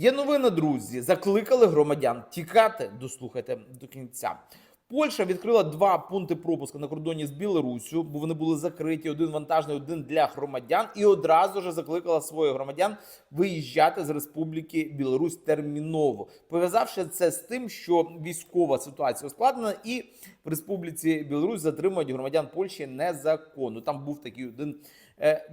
Є новина, друзі. Закликали громадян тікати. Дослухайте до кінця. Польща відкрила два пункти пропуску на кордоні з Білоруссю, бо вони були закриті. Один вантажний, один для громадян, і одразу ж закликала своїх громадян виїжджати з Республіки Білорусь терміново, пов'язавши це з тим, що військова ситуація ускладнена, і в Республіці Білорусь затримують громадян Польщі незаконно. Там був такий один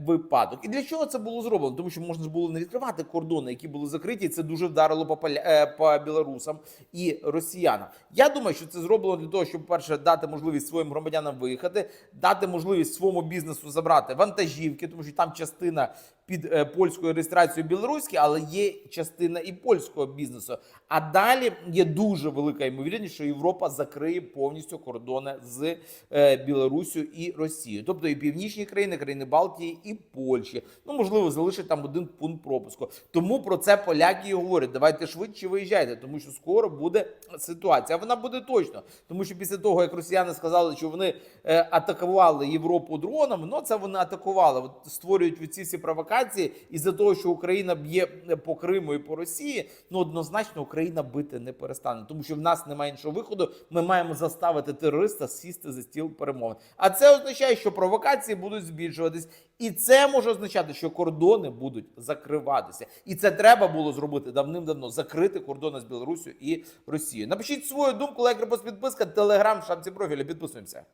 випадок. І для чого це було зроблено? Тому що можна ж було не відкривати кордони, які були закриті. і Це дуже вдарило по е, по білорусам і росіянам. Я думаю, що це зроблено для того, щоб перше дати можливість своїм громадянам виїхати, дати можливість своєму бізнесу забрати вантажівки, тому що там частина під е, польською реєстрацією білоруські, але є частина і польського бізнесу. А далі є дуже велика ймовірність, що Європа закриє повністю кордони з е, Білоруссю і Росією, тобто і північні країни, країни Балтії, і Польщі. Ну можливо, залишить там один пункт пропуску. Тому про це поляки і говорять: давайте швидше виїжджайте, тому що скоро буде ситуація. Вона буде точно, тому що після того, як росіяни сказали, що вони е, атакували Європу дронами, ну це вони атакували. От створюють від ці всі провокації із за того, що Україна б'є по Криму і по Росії. Ну однозначно Україна бити не перестане, тому що в нас немає іншого виходу. Ми маємо заставити терориста сісти за стіл перемовин. А це означає, що провокації будуть збільшуватись, і це може означати, що кордони будуть закриватися. І це треба було зробити давним-давно закрити кордони з Білорусю і Росією. Напишіть свою думку, лайк, репост, підписка, телеграм, шапці профіля. Підписуємося.